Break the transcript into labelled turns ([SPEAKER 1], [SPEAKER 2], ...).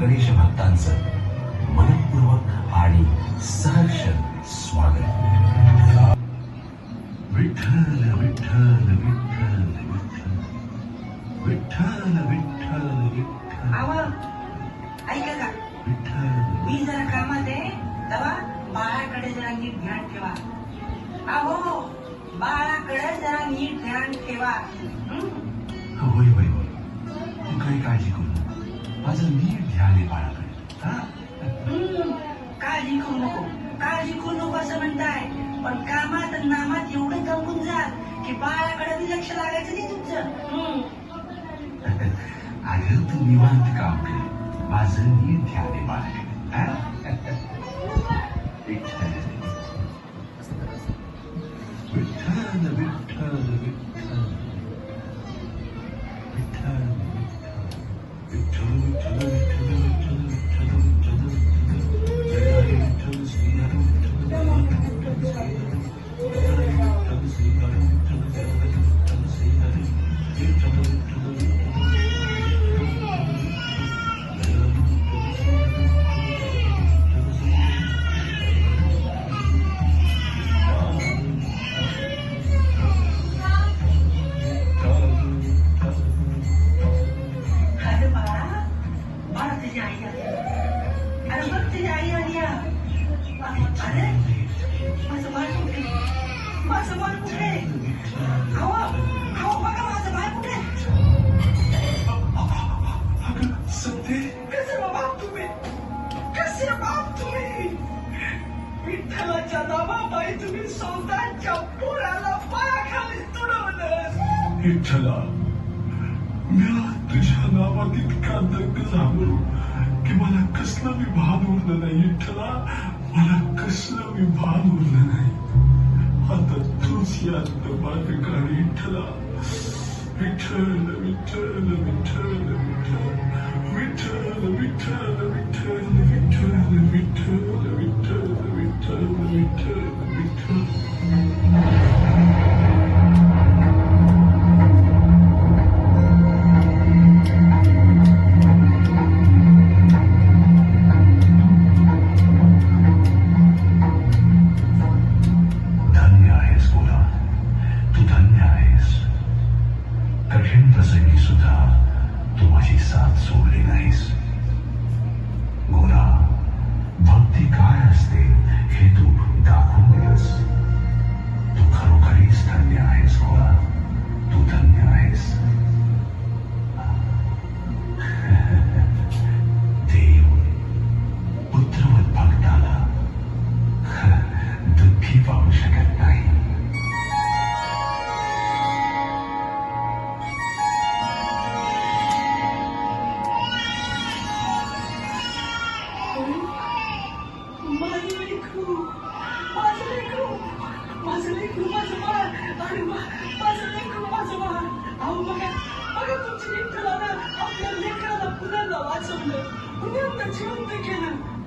[SPEAKER 1] गणेश भक्तांचं मनपूर्वक आणि सहर्ष स्वागत. विठ्ठल विठ्ठल विठ्ठल विठ्ठल. विठ्ठल विठ्ठल विठ्ठल.
[SPEAKER 2] आव ऐका का?
[SPEAKER 1] विठ्ठल
[SPEAKER 2] मी जरा कामात आहे तेव्हा बाळाकडे जरा नीट ध्यान ठेवा. अहो बाळाकडे जरा नीट ध्यान ठेवा. हं?
[SPEAKER 1] होय होय होय. तू काही काळजी करू नको. माझं नीट ध्यान आहे बाळाकडे हा.
[SPEAKER 2] काळजी करू नको काळजी करू नको असं म्हणताय पण कामात नामात एवढं दमून जा की बाळाकडे बी लक्ष लागायचं नाही तुमचं.
[SPEAKER 1] अगं तू निवांत काम कर माझं नीट ध्यान आहे बाळाकडे हा?
[SPEAKER 2] आई आली बघ तुझी आई आली अरे माझं बाळ कुठे माझं बाळ कुठे अहो अहो बघा माझं बाळ कुठे
[SPEAKER 1] सत्य
[SPEAKER 2] कसं बाप तुम्ही कसे बाप तुम्ही विठ्ठलाच्या नावापायी तुम्ही स्वतःच्या पोराला पायाखाली तुडवलं
[SPEAKER 1] विठ्ठला मी तुझ्या नावात इतका दंग झालो की मला कसलं मी भान उरलं नाही विठ्ठला मला कसलं मी भान उरलं नाही आता तूच यात माझ्या काढ विठ्ठला विठ्ठल विठ्ठल विठ्ठल विठ्ठल विठ्ठल विठ्ठल विठ्ठल विठ्ठल विठ्ठल विठ्ठल विठ्ठल विठ्ठल विठ्ठल कठीण प्रसंगी सुद्धा तू माझी साथ सोडली नाहीस गोरा भक्ती
[SPEAKER 2] का 지금 들어나 앞에 내가 나보다 나 왔었네. 그냥 나 지금 들게는